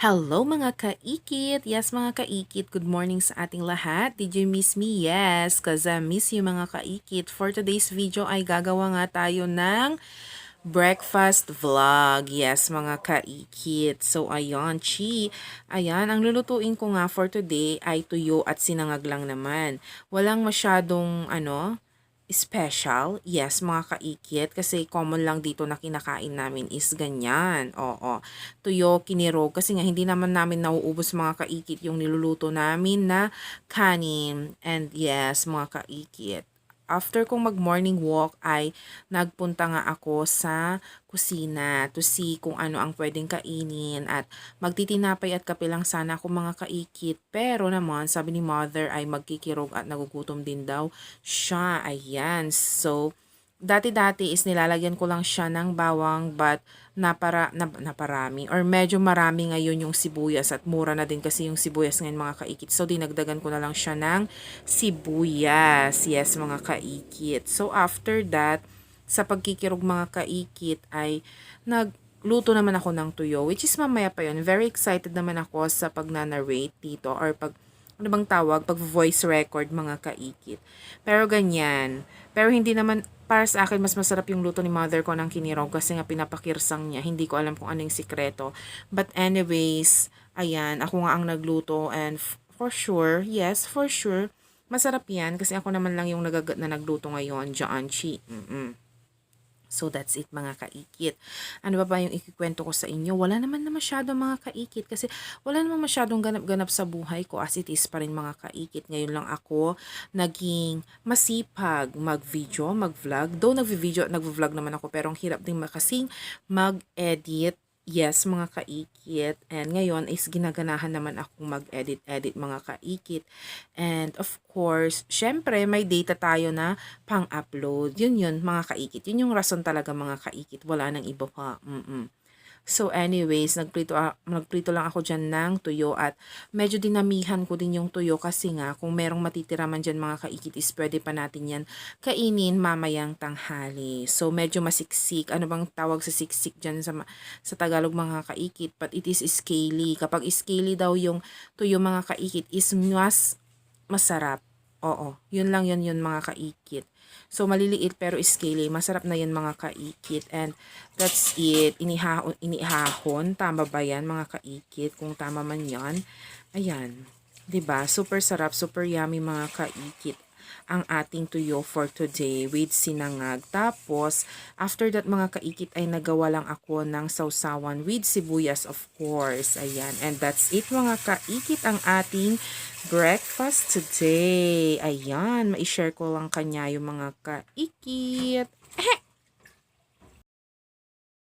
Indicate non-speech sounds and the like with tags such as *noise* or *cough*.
Hello mga kaikit! Yes mga kaikit, good morning sa ating lahat. Did you miss me? Yes, cause I miss you mga kaikit. For today's video ay gagawa nga tayo ng breakfast vlog. Yes mga kaikit. So ayan, chi. Ayan, ang lulutuin ko nga for today ay tuyo at sinangag lang naman. Walang masyadong ano, special, yes, mga kaikit, kasi common lang dito na kinakain namin is ganyan. Oo. Tuyo, kinirog, kasi nga hindi naman namin nauubos mga kaikit yung niluluto namin na kanin. And yes, mga kaikit. After kong mag-morning walk ay nagpunta nga ako sa kusina to see kung ano ang pwedeng kainin at magtitinapay at kape lang sana ako mga kaikit. Pero naman, sabi ni mother ay magkikirog at nagugutom din daw siya. Ayan. So, dati-dati is nilalagyan ko lang siya ng bawang but napara, na, naparami or medyo marami ngayon yung sibuyas at mura na din kasi yung sibuyas ngayon mga kaikit. So dinagdagan ko na lang siya ng sibuyas. Yes mga kaikit. So after that, sa pagkikirog mga kaikit ay nagluto naman ako ng tuyo which is mamaya pa yun. Very excited naman ako sa pag-narrate dito or pag ano bang tawag, pag voice record mga kaikit. Pero ganyan. Pero hindi naman, para sa akin, mas masarap yung luto ni mother ko ng kinirog kasi nga pinapakirsang niya. Hindi ko alam kung ano yung sikreto. But anyways, ayan, ako nga ang nagluto and for sure, yes, for sure, masarap yan kasi ako naman lang yung nagagat na nagluto ngayon, Janchi. Mm-mm. So that's it mga kaikit. Ano ba ba yung ikikwento ko sa inyo? Wala naman na masyado mga kaikit kasi wala naman masyadong ganap-ganap sa buhay ko as it is pa rin mga kaikit. Ngayon lang ako naging masipag mag-video, mag-vlog. Though nag-video at nag-vlog naman ako pero ang hirap din makasing mag-edit. Yes, mga kaikit. And ngayon is ginaganahan naman akong mag-edit-edit mga kaikit. And of course, syempre may data tayo na pang-upload. Yun yun, mga kaikit. Yun yung rason talaga mga kaikit. Wala nang iba pa. Mm-mm. So anyways, nagprito, ah, nagprito lang ako dyan ng tuyo at medyo dinamihan ko din yung tuyo kasi nga kung merong matitira man dyan mga kaikit is pwede pa natin yan kainin mamayang tanghali. So medyo masiksik. Ano bang tawag sa siksik dyan sa, sa Tagalog mga kaikit? But it is scaly. Kapag scaly daw yung tuyo mga kaikit is mas masarap. Oo, yun lang yun yun mga kaikit. So, maliliit pero scaly. Masarap na yan mga kaikit. And that's it. Inihahon, inihahon. Tama ba yan mga kaikit? Kung tama man yan. Ayan. ba Super sarap, super yummy mga kaikit ang ating tuyo for today with sinangag. Tapos, after that mga kaikit ay nagawa lang ako ng sausawan with sibuyas of course. Ayan. And that's it mga kaikit ang ating breakfast today. Ayan. Ma-share ko lang kanya yung mga kaikit. *laughs*